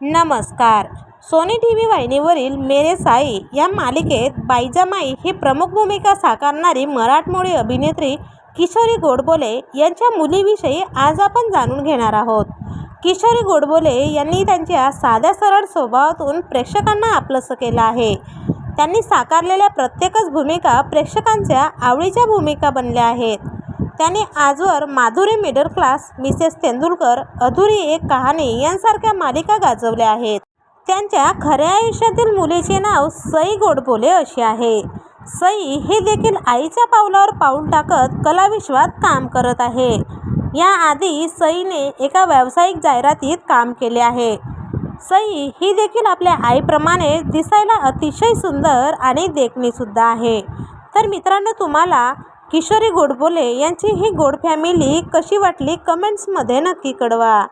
नमस्कार. Sony T V वाहिनीवरील मेरे साई या मालिकेत बाईजामाई ही प्रमुख भूमिका साकारणारी मराठमोळी अभिनेत्री किशोरी गोडबोले यांच्या मुलीविषयी आज आपण जाणून घेणार आहोत. किशोरी गोडबोले यांनी त्यांच्या साध्या सरळ स्वभावातून प्रेक्षकांना आपलंसं केलं आहे. त्यांनी साकारलेल्या प्रत्येकच भूमिका प्रेक्षकांच्या आवडीच्या भूमिका बनल्या आहेत. त्याने आजवर Madhuri middle class Mrs Tendulkar Adhuri Ek Kahani यांसारख्या मालिका गाजवल्या आहेत. त्यांच्या खऱ्या आयुष्यातील मुलीचे नाव सई गोडबोले असे आहे. सई हे देखील आईच्या पावलावर पाऊल टाकत कलाविश्वात काम करत आहे. याआधी सईने एका व्यावसायिक जाहिरातीत काम केले आहे. सई ही देखील आपल्या आईप्रमाणे दिसायला अतिशय सुंदर आणि देखणीसुद्धा आहे. तर मित्रांनो तुम्हाला किशोरी गोडबोले यांची ही गोड फॅमिली कशी वाटली कमेंट्समध्ये नक्की कळवा.